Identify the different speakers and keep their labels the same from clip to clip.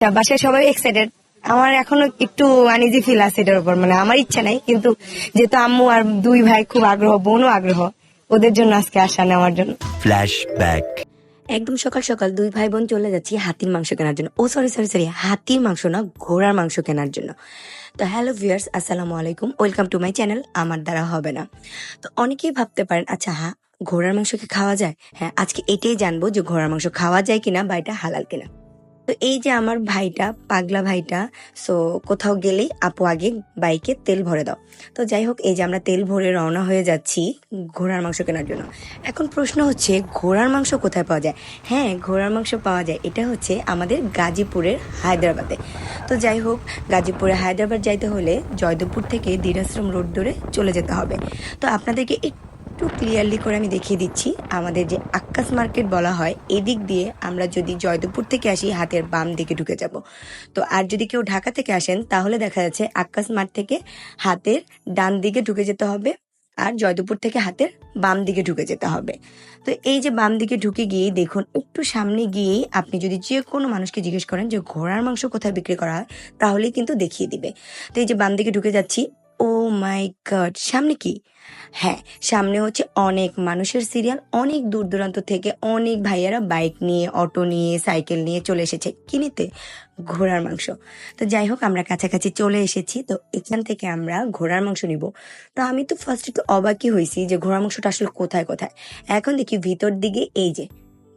Speaker 1: তা বাসায় সবাই এক্সাইটেড আমার এখনও একটু আনইজি ফিল আছে এটার উপর মানে আমার ইচ্ছা নাই কিন্তু যেহেতু আম্মু আর দুই ভাই খুব আগ্রহ বোনও আগ্রহ ওদের জন্য আজকে আসা নেওয়ার জন্য।
Speaker 2: Flashback.
Speaker 3: একদম সকাল সকাল দুই ভাই বোন চলে যাচ্ছি হাতির মাংস কেনার জন্য। ও সরি সরি সরি হাতির মাংস না ঘোড়ার মাংস কেনার জন্য। তো হ্যালো ভিউয়ার্স আসসালামু আলাইকুম ওয়েলকাম টু মাই চ্যানেল আমার দ্বারা হবে না। তো অনেকেই ভাবতে পারেন আচ্ছা হ্যাঁ ঘোড়ার মাংস কি খাওয়া যায়? হ্যাঁ আজকে এটাই জানব যে ঘোড়ার মাংস খাওয়া যায় কিনা বা এটা হালাল কিনা। তো এই যে আমার ভাইটা, পাগলা ভাইটা সো কোথাও গেলেই আপু আগে বাইকে তেল ভরে দাও। তো যাই হোক, এই যে আমরা তেল ভরে রওনা হয়ে যাচ্ছি ঘোড়ার মাংস কেনার জন্য। এখন প্রশ্ন হচ্ছে, ঘোড়ার মাংস কোথায় পাওয়া যায়? হ্যাঁ ঘোড়ার মাংস পাওয়া যায়। এটা হচ্ছে আমাদের গাজীপুরের হায়দ্রাবাদে। তো যাই হোক, গাজীপুরে হায়দ্রাবাদ যাইতে হলে জয়দেবপুর থেকে দিনাশ্রম রোড ধরে চলে যেতে হবে। তো আপনাদেরকে একটু ক্লিয়ারলি করে আমি দেখিয়ে দিচ্ছি। আমাদের যে আক্কাস মার্কেট বলা হয়, এদিক দিয়ে আমরা যদি জয়দেবপুর থেকে আসি, হাতের বাম দিকে ঢুকে যাব। তো আর যদি কেউ ঢাকা থেকে আসেন, তাহলে দেখা যাচ্ছে আক্কাস মার্ট থেকে হাতের ডান দিকে ঢুকে যেতে হবে আর জয়দেবপুর থেকে হাতের বাম দিকে ঢুকে যেতে হবে। তো এই যে বাম দিকে ঢুকে গিয়ে দেখুন, একটু সামনে গিয়েই আপনি যদি যে কোনো মানুষকে জিজ্ঞেস করেন যে ঘোড়ার মাংস কোথায় বিক্রি করা হয়, তাহলেই কিন্তু দেখিয়ে দিবে। তো এই যে বাম দিকে ঢুকে যাচ্ছি ও মাই গড সামনে কি? হ্যাঁ সামনে হচ্ছে অনেক মানুষের সিরিয়াল অনেক দূর দূরান্ত থেকে অনেক ভাইয়ারা বাইক নিয়ে অটো নিয়ে সাইকেল নিয়ে চলে এসেছে কিনিতে ঘোড়ার মাংস। তো যাই হোক, আমরা কাছাকাছি চলে এসেছি, তো এখান থেকে আমরা ঘোড়ার মাংস নিব। তো আমি তো ফার্স্ট একটু অবাকই হয়েছি যে ঘোড়ার মাংসটা আসলে কোথায় কোথায়? এখন দেখি ভিতর দিকে এই যে,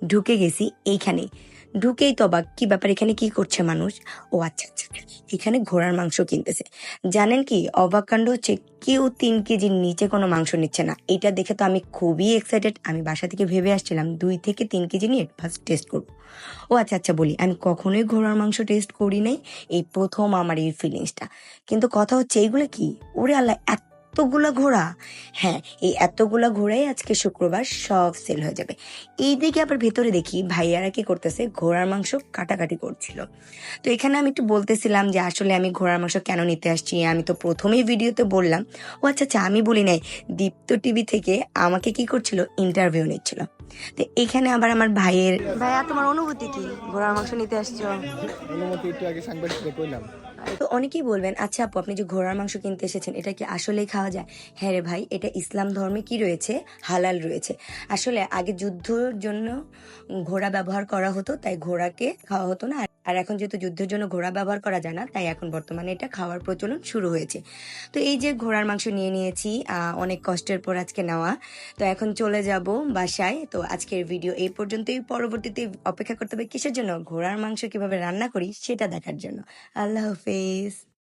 Speaker 3: ঢুকে গেছি এইখানে ঢুকেই তো অবাক, কি ব্যাপার এখানে কি করছে মানুষ? ও আচ্ছা আচ্ছা এখানে ঘোড়ার মাংস কিনতেছে। জানেন কি, অবাক কাণ্ড হচ্ছে কেউ তিন কেজির নিচে কোনো মাংস নিচ্ছে না। এটা দেখে তো আমি খুবই এক্সাইটেড আমি বাসা থেকে ভেবে আসছিলাম, দুই থেকে তিন কেজি নিয়ে ফার্স্ট টেস্ট করব। ও আচ্ছা আচ্ছা বলি, আমি কখনোই ঘোড়ার মাংস টেস্ট করি নাই। এই প্রথম আমার এই ফিলিংসটা কিন্তু কথা হচ্ছে এইগুলো কি? ওরে আল্লাহ এতগুলা ঘোড়া? হ্যাঁ এই এতগুলা ঘোড়াই আজকে শুক্রবার সব সেল হয়ে যাবে। এই দিকে আবার ভেতরে দেখি ভাইয়ারা কি করতেছে? ঘোড়ার মাংস কাটাকাটি করছিল। তো এখানে আমি একটু বলতেছিলাম যে আসলে আমি ঘোড়ার মাংস কেন নিতে আসছি? আমি তো প্রথমেই ভিডিওতে বললাম ও আচ্ছা আচ্ছা আমি বলি নাই দীপ্ত টিভি থেকে আমাকে কি করছিল? ইন্টারভিউ নিচ্ছিল। তো এখানে আবার আমার ভাইয়ের ভাইয়া তোমার অনুভূতি কি? ঘোড়ার মাংস নিতে আসছো?
Speaker 4: অনুমতি একটু আগে সাংবাদিককে কইলাম
Speaker 3: তো অনেকেই বলবেন আচ্ছা আপু, আপনি যে ঘোড়ার মাংস কিনতে এসেছেন, এটা কি আসলেই খাওয়া যায়? হ্যাঁ রে ভাই, এটা ইসলাম ধর্মে কি রয়েছে? হালাল রয়েছে। আসলে আগে যুদ্ধর জন্য ঘোড়া ব্যবহার করা হতো, তাই ঘোড়াকে খাওয়া হতো না। আর এখন যেহেতু যুদ্ধের জন্য ঘোড়া ব্যবহার করা যায় না, তাই এখন বর্তমানে এটা খাওয়ার প্রচলন শুরু হয়েছে। তো এই যে ঘোড়ার মাংস নিয়ে নিয়েছি অনেক কষ্টের পর আজকে নেওয়া। তো এখন চলে যাব বাসায়। তো আজকের ভিডিও এই পর্যন্তই। পরবর্তীতে অপেক্ষা করতে হবে কিসের জন্য, ঘোড়ার মাংস কীভাবে রান্না করি সেটা দেখার জন্য। আল্লাহ হাফেজ।